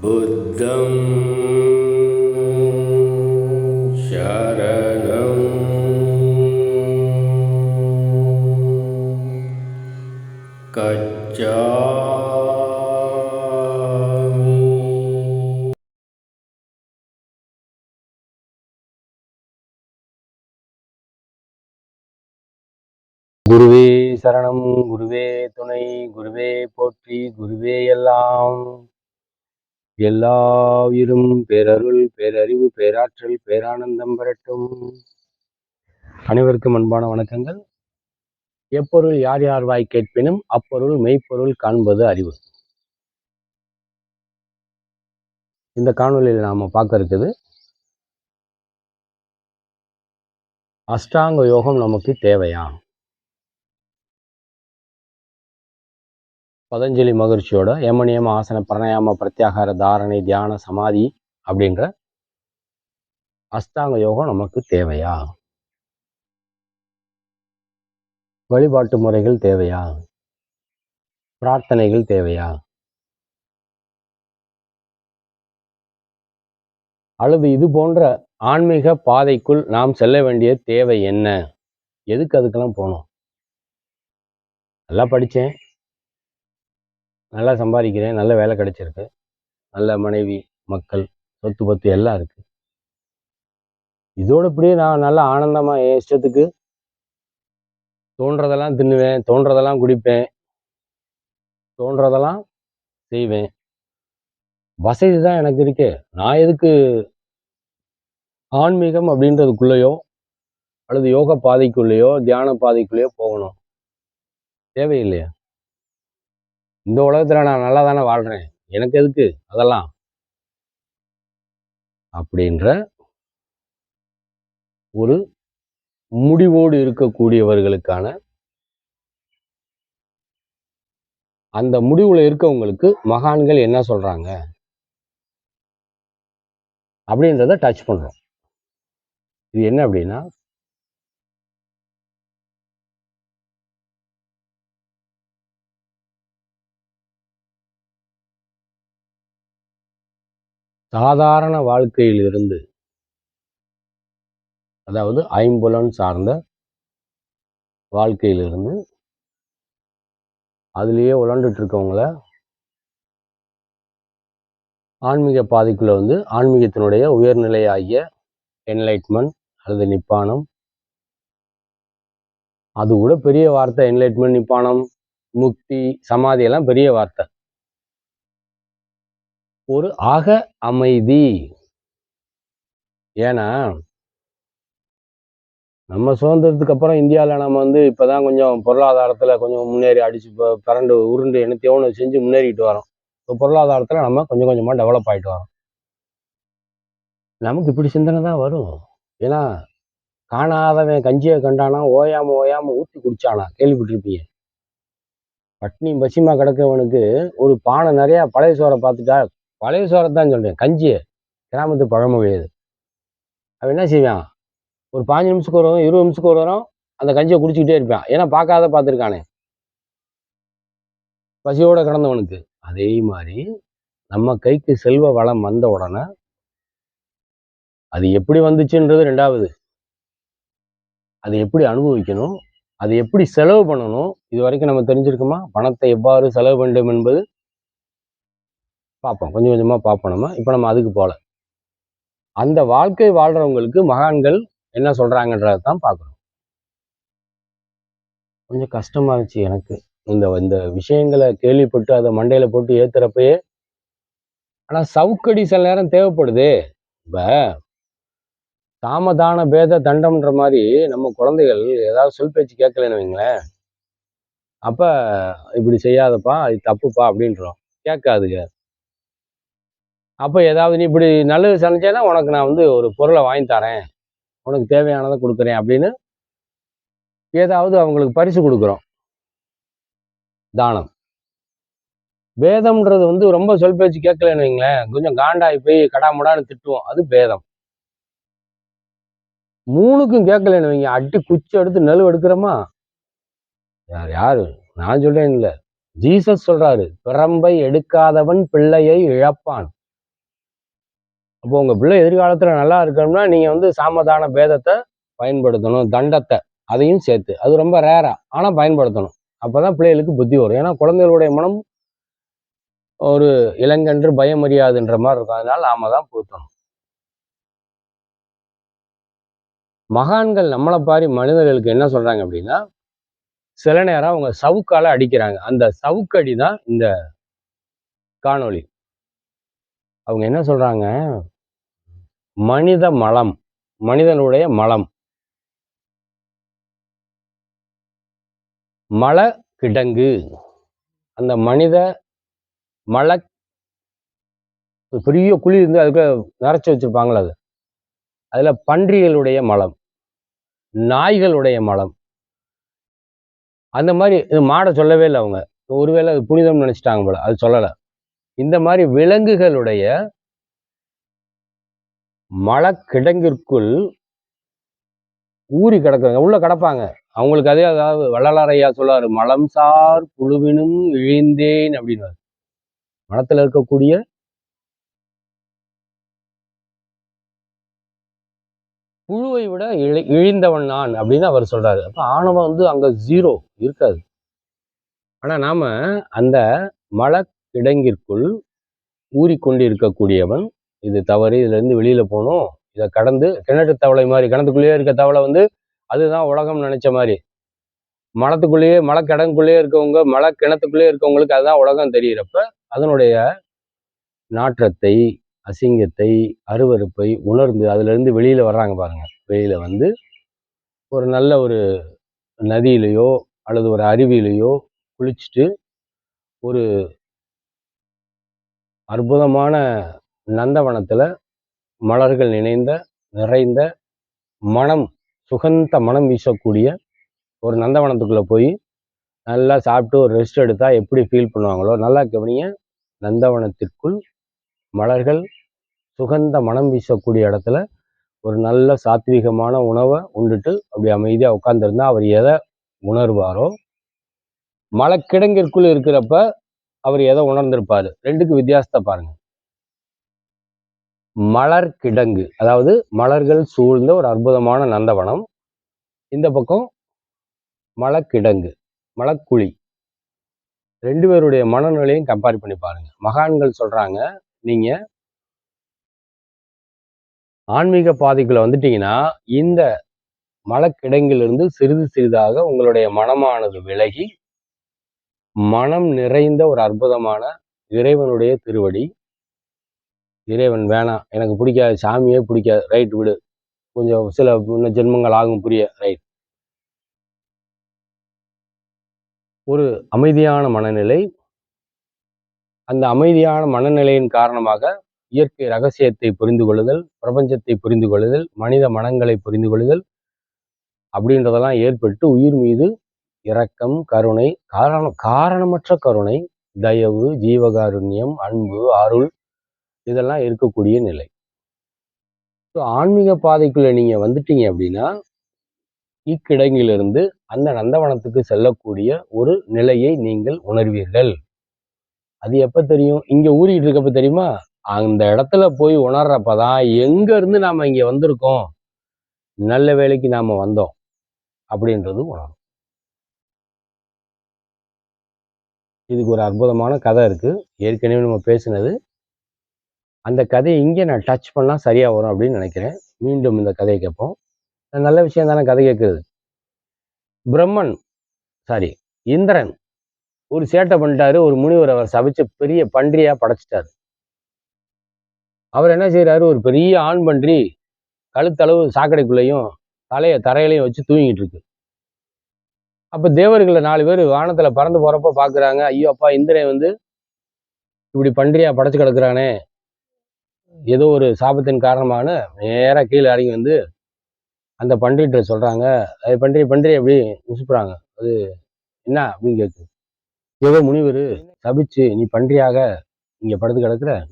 बुद्धं शरणं गच्छामि குருவே சரணம் குருவே துணை குருவே போற்றி குருவே எல்லாம் எல்லாயிரும் பேரருள் பேரறிவு பேராற்றல் பேரானந்தம் பெறட்டும். அனைவருக்கும் அன்பான வணக்கங்கள். எப்பொருள் யார் யார் வாய் கேட்பினும் அப்பொருள் மெய்ப்பொருள் காண்பது அறிவு. இந்த காணொலியில் நாம பார்க்க இருக்குது அஷ்டாங்க யோகம் நமக்கு தேவையா? பதஞ்சலி மகிழ்ச்சியோட யமனியம ஆசன பிரணயாம பிரத்யாகார தாரணை தியான சமாதி அப்படின்ற அஷ்டாங்க யோகம் நமக்கு தேவையா? வழிபாட்டு முறைகள் தேவையா? பிரார்த்தனைகள் தேவையா? அல்லது இது போன்ற ஆன்மீக பாதைக்குள் நாம் செல்ல வேண்டிய தேவை என்ன? எதுக்கு அதுக்கெல்லாம் போகணும் நல்லா படித்தேன் நல்லா சம்பாதிக்கிறேன் நல்ல வேலை கிடைச்சிருக்கு. நல்ல மனைவி மக்கள் சொத்து பத்து எல்லாம் இருக்கு. இதோட இப்படியே நான் நல்லா ஆனந்தமா என் இஷ்டத்துக்கு தோன்றதெல்லாம் தின்னுவேன் தோன்றதெல்லாம் குடிப்பேன் தோன்றதெல்லாம் செய்வேன். வசதி தான் எனக்கு இருக்கே. நான் எதுக்கு ஆன்மீகம் அப்படின்றதுக்குள்ளேயோ அல்லது யோக பாதைக்குள்ளேயோ தியான பாதைக்குள்ளேயோ போகணும்? தேவையில்லையா. இந்த உலகத்துல நான் நல்லா தானே வாழ்றேன்? எனக்கு எதுக்கு அதெல்லாம்? அப்படின்ற ஒரு முடிவோடு இருக்கக்கூடியவர்களுக்கான அந்த முடிவுல இருக்கவங்களுக்கு மகான்கள் என்ன சொல்றாங்க? அப்படின்றத டச் பண்றோம். இது என்ன அப்படின்னா சாதாரண வாழ்க்கையிலிருந்து அதாவது ஐம்புலன் சார்ந்த வாழ்க்கையிலிருந்து அதுலேயே உழண்டுட்டு இருக்கவங்கள ஆன்மீக பாதைக்குள்ளே வந்து ஆன்மீகத்தினுடைய உயர்நிலை ஆகிய என்லைட்மெண்ட் அல்லது நிப்பானம். அது கூட பெரிய வார்த்தை என்லைட்மெண்ட் நிப்பானம் முக்தி சமாதி எல்லாம் பெரிய வார்த்தை. ஒரு அக அமைதி. ஏன்னா நம்ம சுதந்திரத்துக்கு அப்புறம் இந்தியாவில் நம்ம வந்து இப்போதான் கொஞ்சம் பொருளாதாரத்தில் கொஞ்சம் முன்னேறி அடிச்சு பரண்டு உருண்டு என்னத்தையோ ஒன்று செஞ்சு முன்னேறிட்டு வரோம். இப்போ பொருளாதாரத்தில் நம்ம கொஞ்சம் கொஞ்சமாக டெவலப் ஆகிட்டு வரோம். நமக்கு இப்படி சிந்தனை தான் வரும். ஏன்னா காணாதவன் கஞ்சியை கண்டானா ஓயாம ஓயாம ஊற்றி குடிச்சானா? கேள்விப்பட்டிருப்பீங்க. பட்னி பசிமா கிடக்கவனுக்கு ஒரு பானை நிறையா பழைய சோறை பார்த்துட்டா பழைய சோரம் தான் சொல்றேன். கஞ்சி கிராமத்து பழமொழி அது அவன் என்ன செய்வான்? ஒரு பாஞ்சு நிமிஷத்துக்கு ஒரு வரும் இருபது நிமிஷத்துக்கு ஒரு வரும் அந்த கஞ்சியை குடிச்சிக்கிட்டே இருப்பான். ஏன்னா பார்க்காத பார்த்துருக்கானே. பசியோட கிடந்தவனுக்கு. அதே மாதிரி நம்ம கைக்கு செல்வ வளம் வந்த உடனே அது எப்படி வந்துச்சுன்றது ரெண்டாவது. அது எப்படி அனுபவிக்கணும்? அது எப்படி செலவு பண்ணணும்? இது வரைக்கும் நம்ம தெரிஞ்சிருக்கோமா? பணத்தை எவ்வாறு செலவு வேண்டும் என்பது பார்ப்போம். கொஞ்சம் கொஞ்சமா பார்ப்போம் நம்ம. இப்போ நம்ம அதுக்கு போகல அந்த வாழ்க்கை வாழ்றவங்களுக்கு மகான்கள் என்ன சொல்றாங்கன்றதை தான் பார்க்குறோம் கொஞ்சம் கஷ்டமா இருந்துச்சு எனக்கு. இந்த இந்த விஷயங்களை கேள்விப்பட்டு அதை மண்டையில போட்டு ஏத்துறப்பயே. ஆனா சவுக்கடி சில நேரம் தேவைப்படுதே. இப்ப தாமதான பேத தண்டம்ன்ற மாதிரி நம்ம குழந்தைகள் ஏதாவது சொல் பேச்சு கேட்கலன்னு வைங்களேன். அப்ப இப்படி செய்யாதப்பா இது தப்புப்பா அப்படின்றோம். கேட்காதுங்க. அப்போ ஏதாவது நீ இப்படி நல்லது சமைச்சேன்னா உனக்கு நான் வந்து ஒரு பொருளை வாங்கி தரேன். உனக்கு தேவையானதை கொடுக்குறேன் அப்படின்னு ஏதாவது அவங்களுக்கு பரிசு கொடுக்குறோம். தானம். பேதம்ன்றது வந்து ரொம்ப சொல் பேச்சு கேட்கலன்னு வைங்களேன். கொஞ்சம் காண்டாகி போய் கடாமுடான்னு திட்டுவோம். அது பேதம் மூணுக்கும் கேட்கலன்னு வைங்க. அடி குச்சி எடுத்து நெல் எடுக்கிறோமா? யார் யாரு? நான் சொல்றேன் இல்லை ஜீசஸ் சொல்றாரு பிறம்பை எடுக்காதவன் பிள்ளையை இழப்பான். அப்போ உங்கள் பிள்ளை எதிர்காலத்தில் நல்லா இருக்கணும்னா நீங்கள் வந்து சாமதான பேதத்தை பயன்படுத்தணும் தண்டத்தை அதையும் சேர்த்து. அது ரொம்ப ரேரா ஆனால் பயன்படுத்தணும். அப்பதான் பிள்ளைகளுக்கு புத்தி வரும். ஏன்னா குழந்தைகளுடைய மனம் ஒரு இளங்கன்று பயமறியாதுன்ற மாதிரி இருக்கும். அதனால நாம தான் புகுத்தணும். மகான்கள் நம்மளை பாரி மனிதர்களுக்கு என்ன சொல்றாங்க அப்படின்னா சில நேரம் அவங்க சவுக்கால அடிக்கிறாங்க. அந்த சவுக்கடி தான் இந்த காணொளி. அவங்க என்ன சொல்றாங்க? மனித மலம் மனிதனுடைய மலம். மல கிடங்கு. அந்த மனித மல பெரிய குழி இருந்து அதுக்கு நிறைச்சி வச்சிருப்பாங்களே அது. அதில் பன்றிகளுடைய மலம் நாய்களுடைய மலம். அந்த மாதிரி இது மாடை சொல்லவே இல்லை அவங்க. ஒருவேளை அது புனிதம் நினைச்சிட்டாங்க போல அது சொல்லலை. இந்த மாதிரி விலங்குகளுடைய மலக்கிடங்கிற்குள் ஊறி கிடக்குறாங்க. உள்ள கிடப்பாங்க. அவங்களுக்கு அதே அதாவது வள்ளலாரையா சொல்லாரு மலம் சார் புழுவினும் இழிந்தேன் அப்படின்னாரு மனத்துல இருக்கக்கூடிய புழுவை விட இழி இழிந்தவன் நான் அப்படின்னு அவர் சொல்றாரு. அப்ப ஆணவம் வந்து அங்க ஜீரோ இருக்காது. ஆனா நாம அந்த மலக்கிடங்கிற்குள் ஊறிக்கொண்டு இருக்கக்கூடியவன் இது தவறு இதுலேருந்து வெளியில் போகணும். இதை கடந்து கிணற்று தவளை மாதிரி கிணத்துக்குள்ளேயே இருக்க தவளை வந்து அதுதான் உலகம் நினைச்ச மாதிரி. மலத்துக்குள்ளேயே மலக்கிடங்குள்ளேயே இருக்கவங்க மலை கிணத்துக்குள்ளேயே இருக்கவங்களுக்கு அதுதான் உலகம் தெரிகிறப்ப அதனுடைய நாற்றத்தை அசிங்கத்தை அருவருப்பை உணர்ந்து அதுலேருந்து வெளியில் வர்றாங்க பாருங்க. வெளியில் வந்து ஒரு நல்ல ஒரு நதியிலையோ அல்லது ஒரு அருவியிலையோ குளிச்சுட்டு ஒரு அற்புதமான நந்தவனத்தில் மலர்கள் நினைந்த நிறைந்த மனம் சுகந்த மனம் வீசக்கூடிய ஒரு நந்தவனத்துக்குள்ளே போய் நல்லா சாப்பிட்டு ஒரு ரெஸ்ட் எடுத்தால் எப்படி ஃபீல் பண்ணுவாங்களோ நல்லா கவனிங்க. நந்தவனத்திற்குள் மலர்கள் சுகந்த மனம் வீசக்கூடிய இடத்துல ஒரு நல்ல சாத்வீகமான உணவை உண்டுட்டு அப்படி அமைதியாக உட்காந்துருந்தா அவர் எதை உணர்வாரோ மலக்கிடங்கிற்குள் இருக்கிறப்ப அவர் எதை உணர்ந்திருப்பார்? ரெண்டுக்கு வித்தியாசத்தை பாருங்கள் மலர் கிடங்கு அதாவது மலர்கள் சூழ்ந்த ஒரு அற்புதமான நந்தவனம். இந்த பக்கம் மலக்கிடங்கு மலக்குழி ரெண்டு பேருடைய மனநிலையும் கம்பேர் பண்ணி பாருங்க. மகான்கள் சொல்றாங்க நீங்க ஆன்மீக பாதைக்குள்ள வந்துட்டீங்கன்னா இந்த மலக்கிடங்கிலிருந்து சிறிது சிறிதாக உங்களுடைய மனமானது விலகி மனம் நிறைந்த ஒரு அற்புதமான இறைவனுடைய திருவடி இறைவன் வேணாம். எனக்கு பிடிக்காது. சாமியே பிடிக்காது. ரைட் விடு. கொஞ்சம் சில இன்னும் ஜென்மங்கள் ஆகும் புரிய. ரைட் ஒரு அமைதியான மனநிலை. அந்த அமைதியான மனநிலையின் காரணமாக இயற்கை ரகசியத்தை புரிந்து கொள்ளுதல் பிரபஞ்சத்தை புரிந்து கொள்ளுதல் மனித மனங்களை புரிந்து கொள்ளுதல் அப்படின்றதெல்லாம் ஏற்பட்டு உயிர் மீது இரக்கம் கருணை காரணம் காரணமற்ற கருணை தயவு ஜீவகாருண்யம் அன்பு அருள் இதெல்லாம் இருக்கக்கூடிய நிலை. ஸோ ஆன்மீக பாதைக்குள்ள நீங்க வந்துட்டீங்க அப்படின்னா இக்கிடங்கிலிருந்து அந்த நந்தவனத்துக்கு செல்லக்கூடிய ஒரு நிலையை நீங்கள் உணர்வீர்கள். அது எப்ப தெரியும்? இங்க ஊறிட்டு இருக்கப்ப தெரியுமா? அந்த இடத்துல போய் உணர்றப்பதான் எங்க இருந்து நாம இங்க வந்திருக்கோம்? நல்ல வேலைக்கு நாம வந்தோம் அப்படின்றது உணரும் இதுக்கு ஒரு அற்புதமான கதை இருக்கு. ஏற்கனவே நம்ம பேசினது அந்த கதையை இங்கே நான் டச் பண்ணா சரியா வரும் அப்படின்னு நினைக்கிறேன். மீண்டும் இந்த கதையை கேட்போம். நல்ல விஷயம் தானே கதை கேட்குறது. பிரம்மன் சாரி இந்திரன் ஒரு சேட்டை பண்ணிட்டாரு. ஒரு முனிவர் அவர் சபிச்சு பெரிய பன்றியாக படைச்சிட்டாரு. அவர் என்ன செய்யறாரு ஒரு பெரிய ஆண் பன்றி கழுத்தளவு சாக்கடைக்குள்ளேயும் தலையை தரையிலையும் வச்சு தூங்கிட்டு இருக்கு. அப்போ தேவர்களை நாலு பேர் வானத்துல பறந்து போகிறப்ப பாக்குறாங்க. ஐயோ அப்பா இந்திரன் வந்து இப்படி பன்றியாக படைச்சு கிடக்குறானே. ஏதோ ஒரு சாபத்தின் காரணமான நேராக கீழே இறங்கி வந்து அந்த பன்றிகிட்ட சொல்கிறாங்க அது பன்றி பன்றி அப்படி உசுப்புறாங்க. அது என்ன அப்படின்னு கேட்கு ஏதோ முனிவர் சபிச்சு நீ பன்றியாக இங்கே படுத்து கிடக்குற.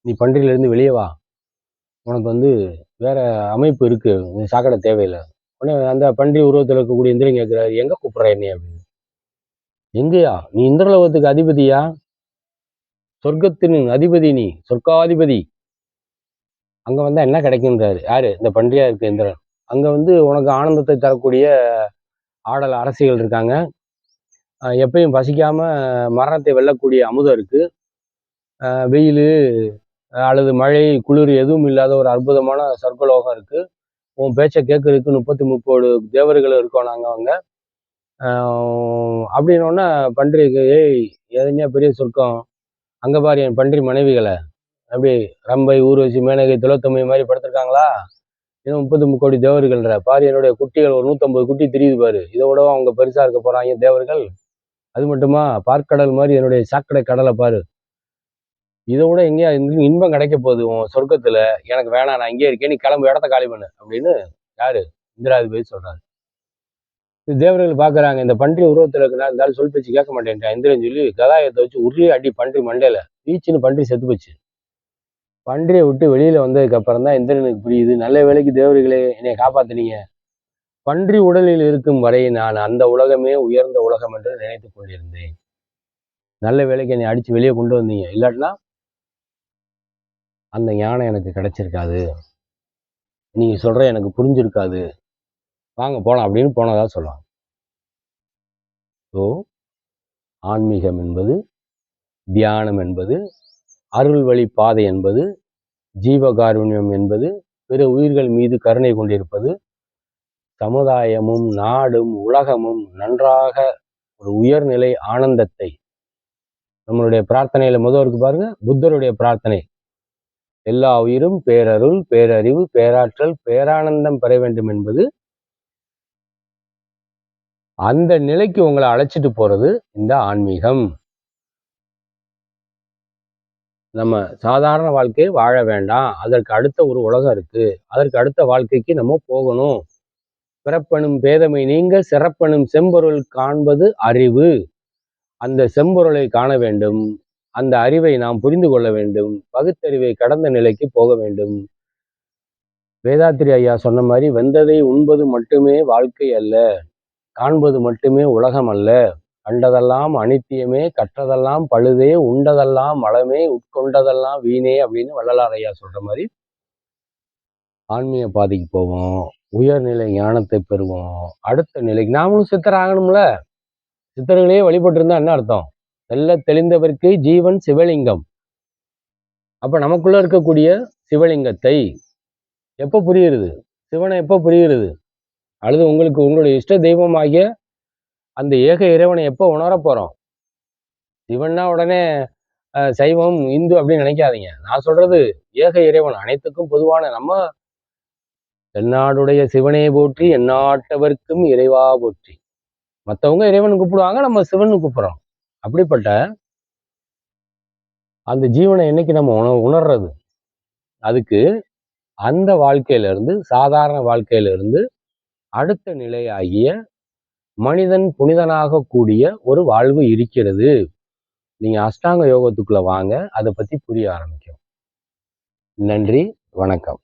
நீ பன்றியிலேருந்து வெளியே வா. உனக்கு வந்து வேற அமைப்பு இருக்குது நீ சாக்கடை தேவையில்லை. உடனே அந்த பன்றி உருவத்தில் இருக்கக்கூடிய இந்திரன் கேட்குறாரு எங்கே கூப்பிட்ற என்னை அப்படின்னு. எங்கேயா? நீ இந்திரலோகத்துக்கு அதிபதியா? சொர்க்கத்தின் அதிபதி நீ. சொர்க்காதிபதி. அங்கே வந்தால் என்ன கிடைக்குன்றாரு யாரு? இந்த பன்றியா இருக்கு இந்திரன் அங்கே வந்து உனக்கு ஆனந்தத்தை தரக்கூடிய ஆடல் அரசிகள் இருக்காங்க. எப்பயும் பசிக்காம மரணத்தை வெல்லக்கூடிய அமுதம் இருக்கு. வெயில் அல்லது மழை குளிர் எதுவும் இல்லாத ஒரு அற்புதமான சொர்க்கலோகம் இருக்கு. உன் பேச்சை கேட்கறதுக்கு முப்பத்தி முப்பது தேவர்கள் இருக்கோம் நாங்கள் அவங்க அப்படின்னோடனே பன்றிக்கு ஏய் எதுனா பெரிய சொர்க்கம்? அங்கே பாரு என் பன்றி மனைவிகளை. அப்படி ரம்பை ஊர்வசி மேனகை துளத்தம்மை மாதிரி படுத்திருக்காங்களா? இன்னும் முப்பத்தி முக்கோடி தேவர்கள்ன்ற பாரு என்னுடைய குட்டிகள் ஒரு நூற்றம்பது குட்டி தெரியுது பாரு. இதை விடவும் அவங்க பெருசாக இருக்க போகிறாங்க தேவர்கள். அது மட்டுமா? பார்க்கடல் மாதிரி என்னுடைய சாக்கடை கடலை பாரு. இதை விட எங்கேயா இன்பம் கிடைக்க போகுது உன் சொர்க்கத்தில். எனக்கு வேணாம் நான் இங்கே இருக்கேன். நீ கிளம்பு இடத்த காலி பண்ணு அப்படின்னு யாரு? இந்திராதிபதி சொல்கிறாரு தேவர்கள் பார்க்குறாங்க இந்த பன்றி உருவத்தில் இருக்குன்னா இருந்தாலும் சொல் பேச்சு கேட்க மாட்டேன்ட்டா. இந்திரன் சொல்லி கதாயத்தை வச்சு உரிய அடி பன்றி மண்டையில். வீச்சுன்னு பன்றி செத்து போச்சு. பன்றியை விட்டு வெளியில் வந்ததுக்கப்புறம் தான் இந்திரனுக்கு புரியுது. நல்ல வேலைக்கு தேவர்களே என்னை காப்பாத்தினீங்க. பன்றி உடலில் இருக்கும் வரை நான் அந்த உலகமே உயர்ந்த உலகம் என்று நினைத்து கொண்டிருந்தேன். நல்ல வேலைக்கு என்னை அடித்து வெளியே கொண்டு வந்தீங்க. இல்லாட்டினா அந்த ஞானம் எனக்கு கிடைச்சிருக்காது. நீங்கள் சொல்கிற எனக்கு புரிஞ்சிருக்காது. வாங்க போகலாம் அப்படின்னு போனதாக சொல்லலாம் ஸோ ஆன்மீகம் என்பது தியானம் என்பது அருள் வழி பாதை என்பது ஜீவகாருண்யம் என்பது பிற உயிர்கள் மீது கருணை கொண்டிருப்பது சமுதாயமும் நாடும் உலகமும் நன்றாக ஒரு உயர்நிலை ஆனந்தத்தை நம்மளுடைய பிரார்த்தனையில முதல் இருக்கு பாருங்க புத்தருடைய பிரார்த்தனை. எல்லா உயிரும் பேரருள் பேரறிவு பேராற்றல் பேரானந்தம் பெற வேண்டும் என்பது அந்த நிலைக்கு உங்களை அழைச்சிட்டு போறது இந்த ஆன்மீகம். நம்ம சாதாரண வாழ்க்கையை வாழ வேண்டாம். அதற்கு அடுத்த ஒரு உலகம் இருக்கு. அதற்கு அடுத்த வாழ்க்கைக்கு நம்ம போகணும். பிறப்பெனும் பேதமை நீங்க சிறப்பெனும் செம்பொருள் காண்பது அறிவு. அந்த செம்பொருளை காண வேண்டும். அந்த அறிவை நாம் புரிந்து கொள்ள வேண்டும். பகுத்தறிவை கடந்த நிலைக்கு போக வேண்டும். வேதாத்திரி ஐயா சொன்ன மாதிரி வெந்ததை உண்பது மட்டுமே வாழ்க்கை அல்ல காண்பது மட்டுமே உலகம் அல்ல. கண்டதெல்லாம் அனித்தியமே கற்றதெல்லாம் பழுதே உண்டதெல்லாம் மலமே உட்கொண்டதெல்லாம் வீணே அப்படின்னு வள்ளலாரையா சொல்ற மாதிரி ஆன்மீக பாதைக்கு போவோம் உயர்நிலை ஞானத்தை பெறுவோம் அடுத்த நிலைக்கு நாமளும் சித்தர் ஆகணும்ல? சித்தர்களையே வழிபட்டு இருந்தா என்ன அர்த்தம்? தெல்ல தெளிந்தவருக்கு ஜீவன் சிவலிங்கம். அப்ப நமக்குள்ள இருக்கக்கூடிய சிவலிங்கத்தை எப்போ புரியுறது? சிவனை எப்போ புரியுறது? அல்லது உங்களுக்கு உங்களுடைய இஷ்ட தெய்வமாகிய அந்த ஏக இறைவனை எப்போ உணர போறோம்? சிவன்னா உடனே சைவம் இந்து அப்படின்னு நினைக்காதீங்க. நான் சொல்றது ஏக இறைவன் அனைத்துக்கும் பொதுவான நம்ம தென்னாடுடைய சிவனே போற்றி எந்நாட்டவர்க்கும் இறைவா போற்றி. மற்றவங்க இறைவன் கூப்பிடுவாங்க நம்ம சிவன் கூப்பிடுறோம். அப்படிப்பட்ட அந்த ஜீவனை என்னைக்கு நம்ம உண உணர்றது? அதுக்கு அந்த வாழ்க்கையில இருந்து சாதாரண வாழ்க்கையில இருந்து அடுத்த நிலையாகிய மனிதன் புனிதனாக கூடிய ஒரு வாழ்வு இருக்கிறது. நீங்க அஷ்டாங்க யோகத்துக்குள்ள வாங்க அதை பத்தி புரிய ஆரம்பிக்கும் நன்றி வணக்கம்.